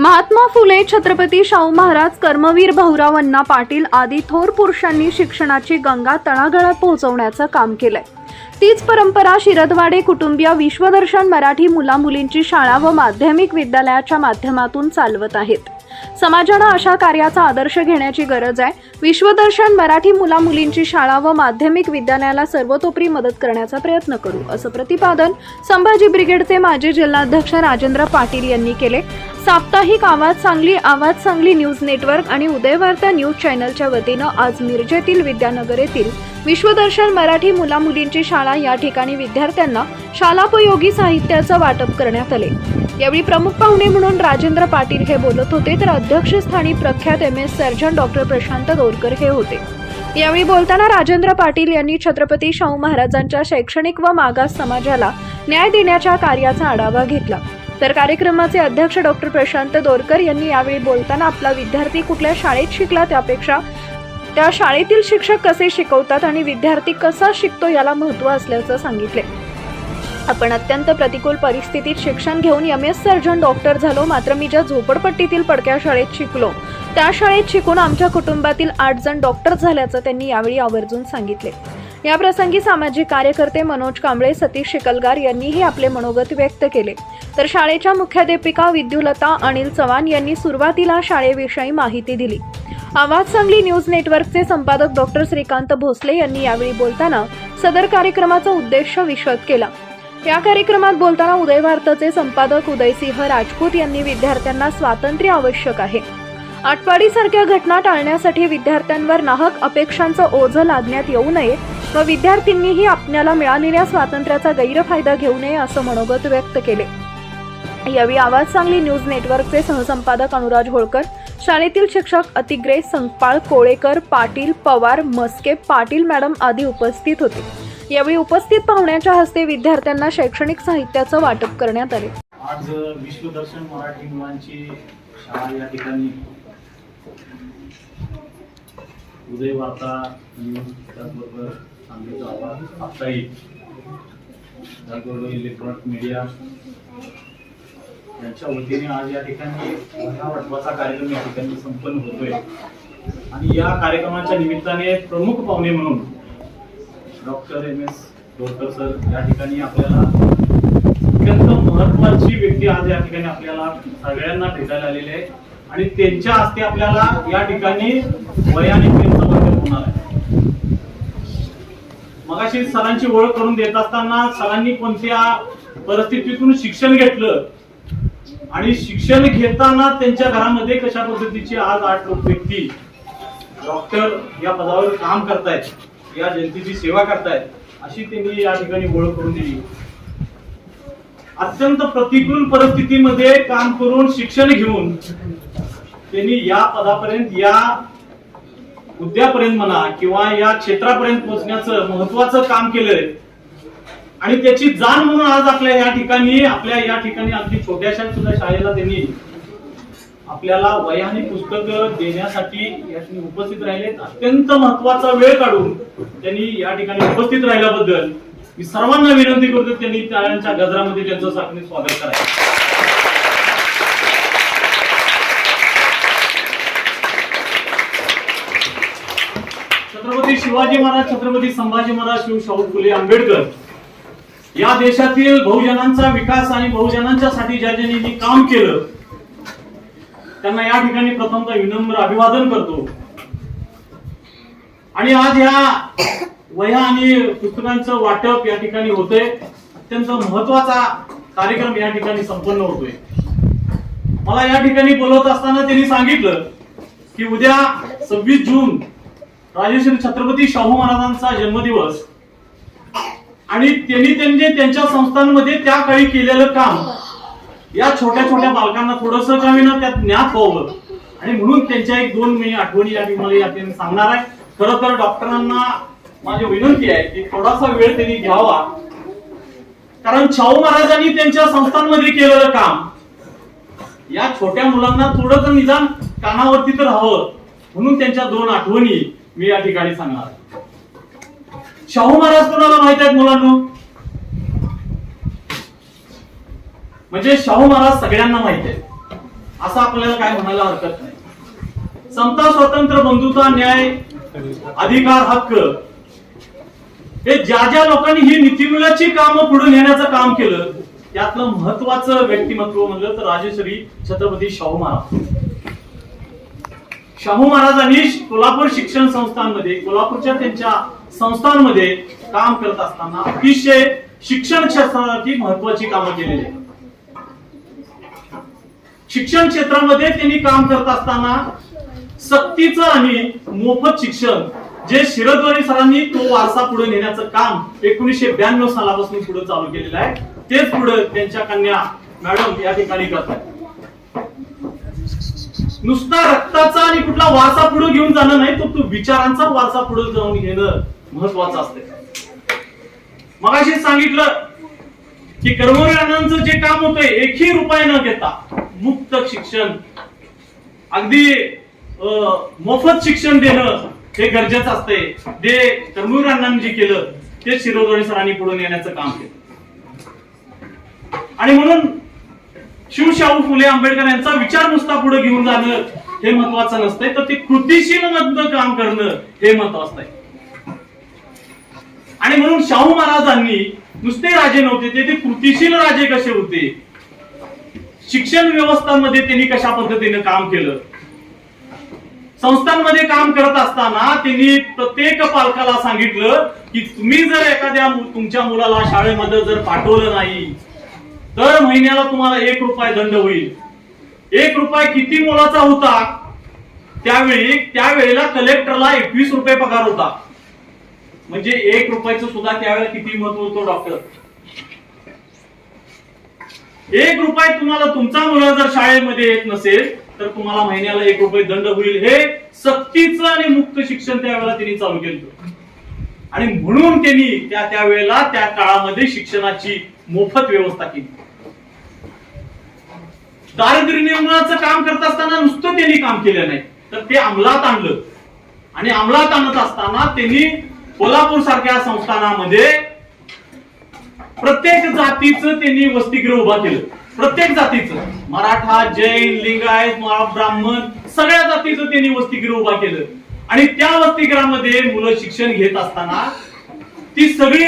Mahatma Phule Chhatrapati Shahu Maharaj Karmaveer Bhaurao Anna Patil आदी थोर पुरुषांनी शिक्षणाची गंगा तळागळात पोहोचवण्याचं काम केलंय. तीच परंपरा शिरदवाडे कुटुंबीय विश्वदर्शन मराठी मुलामुलींची शाळा व माध्यमिक विद्यालयाच्या माध्यमातून चालवत आहेत. समाजानं अशा कार्याचा आदर्श घेण्याची गरज आहे. विश्वदर्शन मराठी मुलामुलींची शाळा व माध्यमिक विद्यालयाला सर्वतोपरी मदत करण्याचा प्रयत्न करू असं प्रतिपादन संभाजी ब्रिगेडचे माजी जिल्हाध्यक्ष राजेंद्र पाटील यांनी केले. साप्ताहिक आवाज सांगली आवाज सांगली न्यूज नेटवर्क आणि उदयवार्ता न्यूज चॅनलच्या वतीनं आज मिरजेतील विद्यानगर येथील विश्वदर्शन मराठी मुलामुलींची शाळा या ठिकाणी विद्यार्थ्यांना शालापयोगी साहित्याचं वाटप करण्यात आले. यावेळी प्रमुख पाहुणे म्हणून राजेंद्र पाटील हे बोलत होते तर अध्यक्षस्थानी प्रख्यात M S surgeon doctor Prashant Dorkar हे होते. यावेळी बोलताना राजेंद्र पाटील यांनी छत्रपती शाहू महाराजांच्या शैक्षणिक व मागास समाजाला न्याय देण्याच्या कार्याचा आढावा घेतला. तर कार्यक्रमाचे अध्यक्ष डॉक्टर प्रशांत दोरकर यांनी यावेळी बोलताना आपला विद्यार्थी कुठल्या शाळेत शिकला त्यापेक्षा त्या शाळेतील शिक्षक कसे शिकवतात आणि विद्यार्थी कसा शिकतो याला महत्त्व असल्याचं सांगितले. आपण अत्यंत प्रतिकूल परिस्थितीत शिक्षण घेऊन एम एस सर्जन डॉक्टर झालो. मात्र मी ज्या झोपडपट्टीतील पडक्या शाळेत शिकलो त्या शाळेत शिकून आमच्या कुटुंबातील आठ जण डॉक्टर झाल्याचं त्यांनी यावेळी आवर्जून सांगितले. याप्रसंगी सामाजिक कार्यकर्ते मनोज कांबळे सतीश शिकलगार यांनीही आपले मनोगत व्यक्त केले. तर शाळेच्या मुख्याध्यापिका विद्युलता अनिल चव्हाण यांनी सुरुवातीला शाळेविषयी माहिती दिली. आवाज सांगली न्यूज नेटवर्कचे संपादक डॉक्टर श्रीकांत भोसले यांनी यावेळी बोलताना सदर कार्यक्रमाचा उद्देश विशद केला. या कार्यक्रमात बोलताना उदय भारताचे संपादक उदयसिंह राजपूत यांनी विद्यार्थ्यांना स्वातंत्र्य आवश्यक आहे. आटपाडीसारख्या घटना टाळण्यासाठी विद्यार्थ्यांवर नाहक अपेक्षांचं ओझं लादण्यात येऊ नये व विद्यार्थ्यांनीही आपल्याला मिळालेल्या स्वातंत्र्याचा गैरफायदा घेऊ नये असं मनोगत व्यक्त केले. यावेळी आवाज सांगली न्यूज नेटवर्कचे सहसंपादक अनुराज होळकर शाळेतील शिक्षक अतिग्रेस संपाळ कोळेकर पाटील पवार मस्के पाटील मॅडम आदी उपस्थित होते. यावेळी उपस्थित पाहुण्याच्या हस्ते विद्यार्थ्यांना शैक्षणिक साहित्याचं वाटप करण्यात आले. आज विश्वदर्शन मराठी मुलांची शाळा या ठिकाणी. उदय वार्ता त्याचबरोबर सांगलीचा आवाज साप्ताहिक त्याचबरोबर इलेक्ट्रॉनिक मीडिया यांच्या वतीने आज या ठिकाणी हा वाटपाचा कार्यक्रम या ठिकाणी संपन्न होतोय आणि या कार्यक्रमाच्या निमित्ताने प्रमुख पाहुणे म्हणून doctor M S Dorkar sir या ठिकाणी आपल्याला अत्यंत महत्वाची व्यक्ती आज या ठिकाणी आपल्याला सगळ्यांना भेटायला आलेली आहे आणि त्यांच्या हस्ते आपल्याला या ठिकाणी वयाने त्यांचं होणार आहे. मगाशी सरांची ओळख करून देत असताना सरांनी कोणत्या परिस्थितीतून शिक्षण घेतलं? आणि शिक्षण घेताना त्यांच्या घरामध्ये कशा पद्धतीची आज आठ लोक व्यक्ती डॉक्टर या पदावर काम करतायत या जनतेची सेवा करतायत अशी त्यांनी या ठिकाणी ओळख करून दिली. अत्यंत प्रतिकूल परिस्थितीमध्ये काम करून शिक्षण घेऊन त्यांनी या पदापर्यंत या मुद्द्यापर्यंत म्हणा किंवा या क्षेत्रापर्यंत पोहोचण्याचं महत्वाचं काम केलंय. आणि त्याची जाण म्हणून आज आपल्या या ठिकाणी आपल्या या ठिकाणी अगदी छोट्याशा सुद्धा शाळेला त्यांनी आपल्याला वयाने पुस्तक देण्यासाठी या ठिकाणी उपस्थित राहिले. अत्यंत महत्त्वाचा वेळ काढून त्यांनी या ठिकाणी उपस्थित राहिल्याबद्दल मी सर्वांना विनंती करतो त्यांनी त्यांच्या गजरामध्ये त्यांचं साखळी स्वागत करायचं. छत्रपती शिवाजी महाराज छत्रपती संभाजी महाराज शिव शाहू फुले आंबेडकर या देशातील बहुजनांचा विकास आणि बहुजनांच्या साठी ज्या ज्यांनी काम केलं त्यांना या ठिकाणी प्रथमतः विनम्र अभिवादन करतो. आणि आज या वह्या आणि पुस्तकांचं वाटप या ठिकाणी होतंय. अत्यंत महत्त्वाचा कार्यक्रम या ठिकाणी संपन्न होतोय. मला या ठिकाणी बोलवत असताना त्यांनी सांगितलं की उद्या सव्वीस जून राजेश्री छत्रपती शाहू महाराजांचा जन्मदिवस. आणि त्यांनी त्यांनी त्यांच्या संस्थांमध्ये त्या काळी केलेलं काम. या छोट्या छोट्या बालकांना थोडस कमी त्यात ज्ञात व्हावं. आणि म्हणून त्यांच्या एक दोन मी आठवणी या ठिकाणी या ठिकाणी सांगणार आहे. खरं तर डॉक्टरांना माझी विनंती आहे की थोडासा वेळ त्यांनी घ्यावा. कारण शाहू महाराजांनी त्यांच्या संस्थांमध्ये केलेलं काम. या छोट्या मुलांना थोडं निदान कानावरती तर हवं. म्हणून त्यांच्या दोन आठवणी. मी या ठिकाणी सांगणार. शाहू महाराज कोणाला माहीत आहेत मुलांना? म्हणजे शाहू महाराज सगळ्यांना माहीत आहे असं आपल्याला काय म्हणायला हरकत नाही. समता स्वतंत्र बंधुता न्याय अधिकार हक्क हे ज्या ज्या लोकांनी ही नीतिमूल्याची कामं पुढे नेण्याचं काम केलं त्यातलं महत्वाचं व्यक्तिमत्व म्हणलं तर राजेश्वरी छत्रपती शाहू महाराज. शाहू महाराजांनी कोल्हापूर शिक्षण संस्थांमध्ये कोल्हापूरच्या त्यांच्या संस्थांमध्ये काम करत असताना अतिशय शिक्षण क्षेत्राची महत्वाची कामं केलेली आहेत. शिक्षण क्षेत्रामध्ये त्यांनी काम करत असताना सक्तीचं आणि मोफत शिक्षण जे शिरद्वारी सरांनी तो वारसा पुढे नेण्याचं काम एकोणीसशे ब्याण्णव सालापासून पुढे चालू केलेलं आहे तेच पुढे त्यांच्या कन्या मॅडम या ठिकाणी करतात नुसता रक्ताचा आणि कुठला वारसा पुढे घेऊन जाणं नाही तर तो विचारांचा वारसा पुढे जाऊन घेणं महत्वाचं असते मगाशी सांगितलं की कर्मवीरांचं जे काम होतं एकही रुपये न घेता मुक्त शिक्षण. अगदी अं, मोफत शिक्षण देणं हे गरजेचं असते ते कर्मवीर अण्णांनी जे केलं ते शिरोधोरी सरांनी पुढे नेण्याचं काम केलं. आणि म्हणून शिवशाहू फुले आंबेडकर यांचा विचार नुसता पुढे घेऊन जाणं हे महत्वाचं नसतंय. तर ते कृतीशील काम करणं हे महत्वाचं आहे. आणि म्हणून शाहू महाराजांनी नुसते राजे नव्हते ते ते कृतीशील राजे कसे होते? शिक्षण व्यवस्थांमध्ये त्यांनी कशा पद्धतीने काम केलं? संस्थांमध्ये काम करत असताना त्यांनी प्रत्येक पालकाला सांगितलं की तुम्ही जर एखाद्या तुमच्या मुलाला शाळेमध्ये जर पाठवलं नाही तर महिन्याला तुम्हाला एक रुपये दंड होईल. एक रुपये किती मोलाचा होता त्यावेळी त्यावेळेला कलेक्टरला एकवीस रुपये पगार होता. म्हणजे एक रुपयाचं सुद्धा त्यावेळेला किती महत्त्व होतो डॉक्टर एक रुपये तुम्हाला तुमचा मुलगा जर शाळेमध्ये येत नसेल तर तुम्हाला महिन्याला एक रुपये दंड होईल. हे सक्तीचं आणि मुक्त शिक्षण त्यावेळेला त्यांनी चालू केलं आणि म्हणून त्यांनी त्या त्यावेळेला त्या काळामध्ये शिक्षणाची मोफत व्यवस्था केली. दारिद्र्य निर्मूलनाचं काम करत असताना नुसतं त्यांनी काम केलं नाही. तर ते अंमलात आणलं. आणि अंमलात आणत असताना त्यांनी कोल्हापूर सारख्या संस्थानामध्ये प्रत्येक जातीचं त्यांनी वसतिगृह उभा केलं. प्रत्येक जातीचं. मराठा जैन लिंगायत ब्राह्मण सगळ्या जातीचं त्यांनी वसतिगृह उभा केलं. आणि त्या वसतिगृहामध्ये मुलं शिक्षण घेत असताना ती सगळी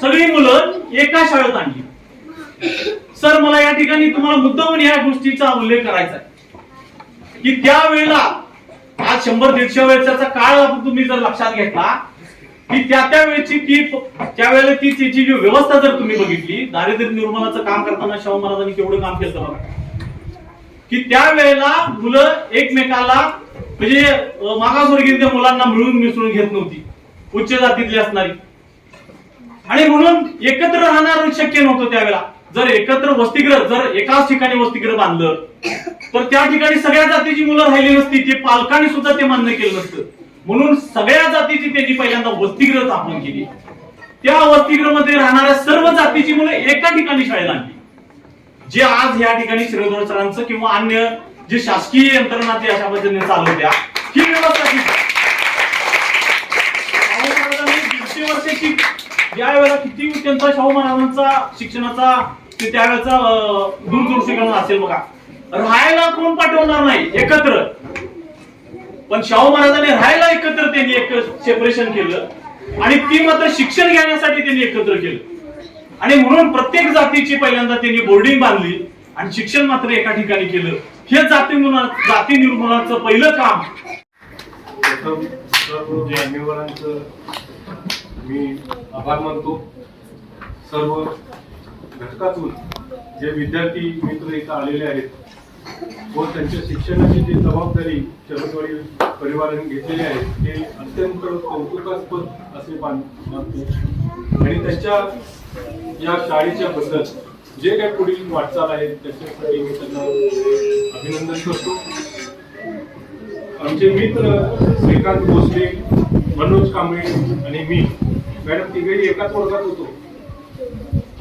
सगळी मुलं एका शाळेत आणली. सर मला या ठिकाणी तुम्हाला मुद्दामून या गोष्टीचा उल्लेख करायचा आहे. की त्यावेळेला आज शंभर दीडशे वर्षाचा काळ आपण तुम्ही जर लक्षात घेतला की त्या त्यावेळेची ती त्यावेळेला ती तिची जी व्यवस्था जर तुम्ही बघितली दारिद्र्य निर्मूलनाचं काम करताना शाहू महाराजांनी केवढं काम केलं बघा. की त्यावेळेला मुलं एकमेकाला म्हणजे मागासवर्गीय मुलांना मिळून मिसळून घेत नव्हती. उच्च जातीतली असणारी. आणि म्हणून एकत्र राहणार शक्य नव्हतं त्यावेळेला जर एकत्र वसतिगृह जर एकाच ठिकाणी वसतिगृह बांधलं तर त्या ठिकाणी सगळ्या जातीची मुलं राहिली नसती ते पालकांनी सुद्धा ते मान्य केलं नसतं. म्हणून सगळ्या जातीची त्यांनी पहिल्यांदा वसतिगृह स्थापन केली. त्या वसतिगृहामध्ये राहणाऱ्या सर्व जातीची मुलं एका ठिकाणी शाळेत आणली. जे आज या ठिकाणी श्रीधर सरांचं किंवा अन्य जे शासकीय यंत्रणा ते अशा पद्धतीने चालवत्या ही व्यवस्था दीडशे वर्षाची ज्या वेळेला किती त्यांचा शाहू महाराजांचा शिक्षणाचा की त्यावेळेचा दूरदृष्टीकरण असेल बघा. राहायला कोण पाठवणार नाही एकत्र. पण शाहू महाराजांनी राहायला एकत्र त्यांनी एक सेपरेशन केलं. आणि ती मात्र शिक्षण घेण्यासाठी त्यांनी एकत्र केलं. आणि म्हणून प्रत्येक जातीची पहिल्यांदा त्यांनी बोर्डिंग बांधली आणि शिक्षण मात्र एका ठिकाणी केलं. हे जाती मुला- जाती निर्मूलनाचं पहिलं काम. सर्व मी आभार मानतो. सर्व घटकातून जे विद्यार्थी मित्र इथं आलेले आहेत व त्यांच्या शिक्षणाची जी जबाबदारी शरदवाडी परिवाराने घेतलेली आहे ते अत्यंत कौतुकास्पद असे मान- मानतो. आणि त्यांच्या या शाळेच्या बद्दल जे काही पुढील वाटचाल आहे त्याच्यासाठी मी त्यांना अभिनंदन करतो. आमचे मित्र श्रीकांत भोसले मनोज कांबळे आणि मी मॅडम तिघेही एकाच वर्गात होतो.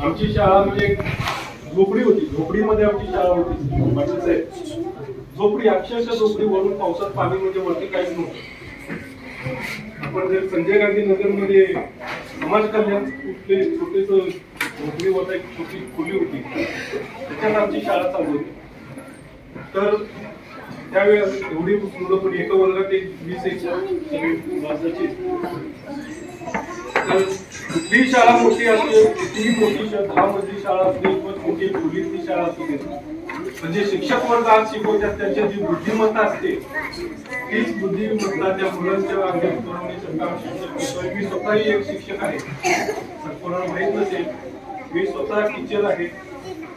आमची शाळा म्हणजे झोपडी होती. झोपडीमध्ये आमची शाळा होती. म्हणजे पाटील साहेब झोपडी अक्षरशः झोपडी वरून पावसात पाणी म्हणजे वरती काहीच नव्हतं. आपण जर संजय गांधी नगरमध्ये समाज कल्याण कुठले छोटेस झोपडी होता एक छोटी खोली होती. त्याच्यात आमची शाळा चालू होती. तर त्यावेळेस एवढी मुलं पण एका वर्गात एक वीस एक वर्षाची कुठलीही शाळा मोठी असते कितीही मोठी शा- दहा मजली शाळा असते किंवा छोटी खोलीतली शाळा असते. म्हणजे शिक्षक वर्ग आज शिकवतात त्यांची जी बुद्धिमत्ता असते तीच बुद्धिमत्ता त्या मुलांच्या अंगात पुरवण्याचं शिक्षक मी स्वतःही एक शिक्षक आहे. कोणाला माहीत नसेल मी स्वतः टीचर आहे.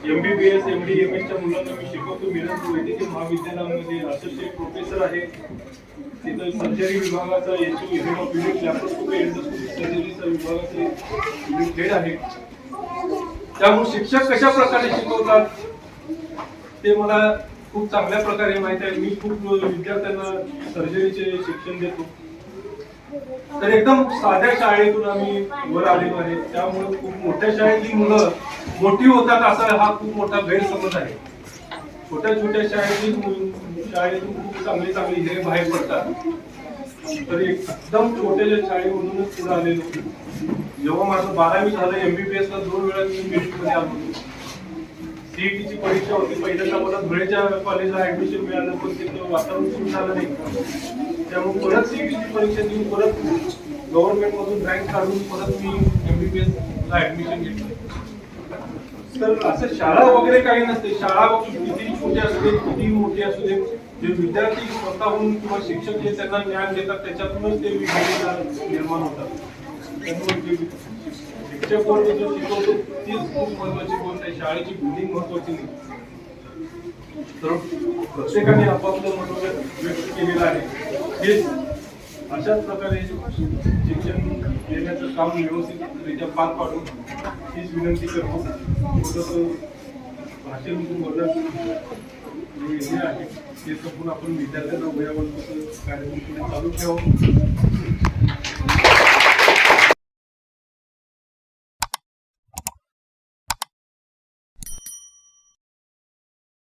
M B B S M D M एसच्या मुलांना मी शिकवतो. मिरज वैद्यकीय महाविद्यालयामध्ये असिस्टंट प्रोफेसर आहे. तिथं सर्जरी विभागाचा H O head of unit laptop सर्जरीचा विभागाचे युनिट आहे त्यामुळे शिक्षक कशा प्रकारे शिकवतात ते मला खूप चांगल्या प्रकारे माहीत आहे. मी खूप विद्यार्थ्यांना सर्जरीचे शिक्षण देतो. तर एकदम साध्या शाळेतून आम्ही वर आलेलो आहे. त्यामुळे खूप मोठ्या शाळेतली मुलं मोठी होतात असा हा खूप मोठा गैरसमज आहे. छोट्या छोट्या शाळेतली शाळेतून खूप चांगले चांगले हे बाहेर पडतात. तर एकदम छोट्या शाळेमधूनच पुढे आलेलो. जेव्हा माझं बारावी झालं एमबीबीएस ला दोन वेळा मी मेरिटमध्ये आलो. होतो सीईटीची परीक्षा होती. पहिल्यांदा मला धुळेच्या कॉलेजला ऍडमिशन मिळालं पण तिथं वातावरण सुरू झालं नाही. त्यामुळे परत सीईटीची परीक्षा देऊन परत गव्हर्नमेंट मधून रँक काढून परत मी एमबीबीएस ला ऍडमिशन घेतलं. तर असं शाळा वगैरे काही नसते. शाळा किती छोटी असू दे किती मोठी असू दे जे विद्यार्थी स्वतःहून किंवा शिक्षक जे त्यांना ज्ञान देतात त्याच्यातूनच ते विभाग निर्माण होतात. त्यामुळे जे शिक्षक जो शिकवतो तीच खूप महत्वाची गोष्ट आहे. शाळेची बिल्डिंग महत्वाची नाही. तर प्रत्येकाने आपापलं मनोगत व्यक्त केलेलं आहे. हेच अशाच प्रकारे शिक्षण देण्याचं काम व्यवस्थितरित्या पार पाडून हीच विनंती करतो. थोडंसं भाषण मदत जे हे आहे ते संपूर्ण आपण विद्यार्थ्यांना वयावर कार्यक्रम पुढे चालू ठेवावं